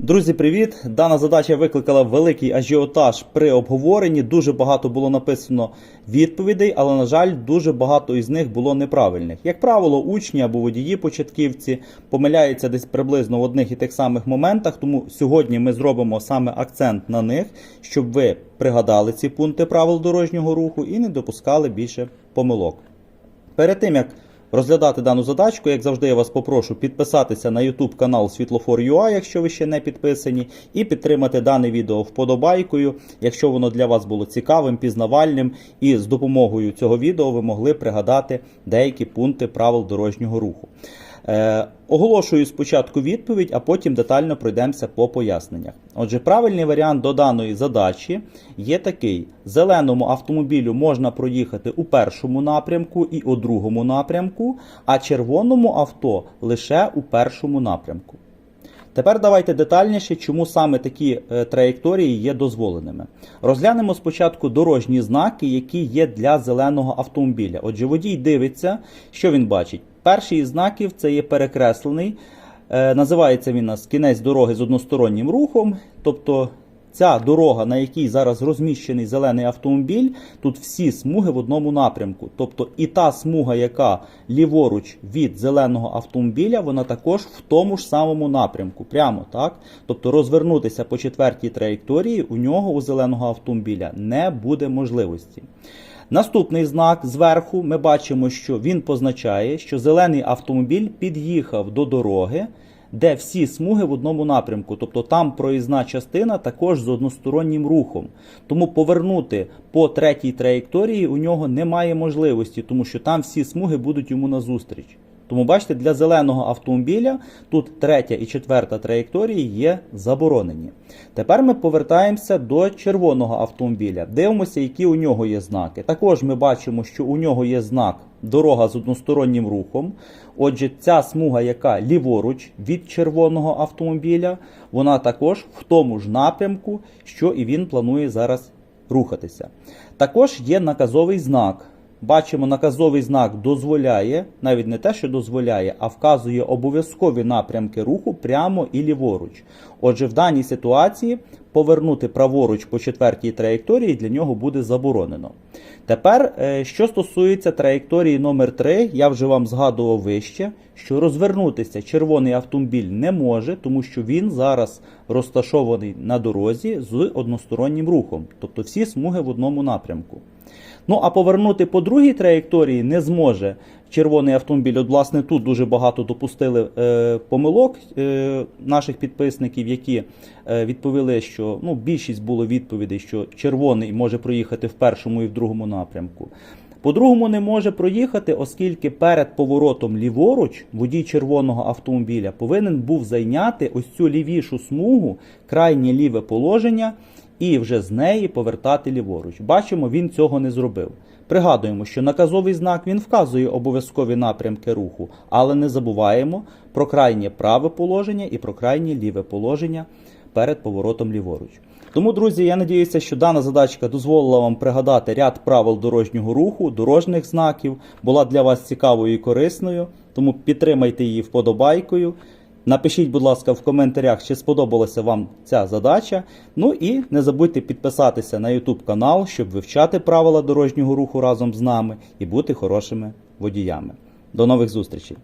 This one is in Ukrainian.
Друзі, привіт! Дана задача викликала великий ажіотаж при обговоренні. Дуже багато було написано відповідей, але, на жаль, дуже багато із них було неправильних. Як правило, учні або водії початківці помиляються десь приблизно в одних і тих самих моментах. Тому сьогодні ми зробимо саме акцент на них, щоб ви пригадали ці пункти правил дорожнього руху і не допускали більше помилок. Перед тим як розглядати дану задачку, як завжди, я вас попрошу підписатися на YouTube канал Світлофор.ua, якщо ви ще не підписані, і підтримати дане відео вподобайкою, якщо воно для вас було цікавим, пізнавальним, і з допомогою цього відео ви могли пригадати деякі пункти правил дорожнього руху. Е, оголошую спочатку відповідь, а потім детально пройдемося по поясненнях. Отже, правильний варіант до даної задачі є такий: зеленому автомобілю можна проїхати у першому напрямку і у другому напрямку, а червоному авто лише у першому напрямку. Тепер давайте детальніше, чому саме такі е, траєкторії є дозволеними. Розглянемо спочатку дорожні знаки, які є для зеленого автомобіля. Отже, водій дивиться, що він бачить. Перший із знаків це є перекреслений. Е, називається він нас кінець дороги з одностороннім рухом. Тобто ця дорога, на якій зараз розміщений зелений автомобіль, тут всі смуги в одному напрямку. Тобто і та смуга, яка ліворуч від зеленого автомобіля, вона також в тому ж самому напрямку. Прямо так. Тобто розвернутися по четвертій траєкторії у нього у зеленого автомобіля не буде можливості. Наступний знак зверху ми бачимо, що він позначає, що зелений автомобіль під'їхав до дороги, де всі смуги в одному напрямку. Тобто там проїзна частина також з одностороннім рухом. Тому повернути по третій траєкторії у нього немає можливості, тому що там всі смуги будуть йому назустріч. Тому бачите, для зеленого автомобіля тут третя і четверта траєкторії є заборонені. Тепер ми повертаємося до червоного автомобіля. Дивимося, які у нього є знаки. Також ми бачимо, що у нього є знак дорога з одностороннім рухом. Отже, ця смуга, яка ліворуч від червоного автомобіля, вона також в тому ж напрямку, що і він планує зараз рухатися. Також є наказовий знак. Бачимо, наказовий знак дозволяє, навіть не те, що дозволяє, а вказує обов'язкові напрямки руху прямо і ліворуч. Отже, в даній ситуації повернути праворуч по четвертій траєкторії для нього буде заборонено. Тепер, е, що стосується траєкторії номер 3 я вже вам згадував вище, що розвернутися червоний автомобіль не може, тому що він зараз розташований на дорозі з одностороннім рухом, тобто всі смуги в одному напрямку. Ну а повернути по другій траєкторії не зможе червоний автомобіль. От, власне, тут дуже багато допустили е, помилок е, наших підписників, які е, відповіли, що ну, більшість було відповідей, що червоний може проїхати в першому і в другому напрямку. По-другому не може проїхати, оскільки перед поворотом ліворуч водій червоного автомобіля повинен був зайняти ось цю лівішу смугу, крайнє ліве положення, і вже з неї повертати ліворуч. Бачимо, він цього не зробив. Пригадуємо, що наказовий знак він вказує обов'язкові напрямки руху, але не забуваємо про крайнє праве положення і про крайнє ліве положення перед поворотом ліворуч. Тому, друзі, я надіюся, що дана задачка дозволила вам пригадати ряд правил дорожнього руху, дорожніх знаків, була для вас цікавою і корисною. Тому підтримайте її вподобайкою. Напишіть, будь ласка, в коментарях, чи сподобалася вам ця задача. Ну і не забудьте підписатися на YouTube канал, щоб вивчати правила дорожнього руху разом з нами і бути хорошими водіями. До нових зустрічей!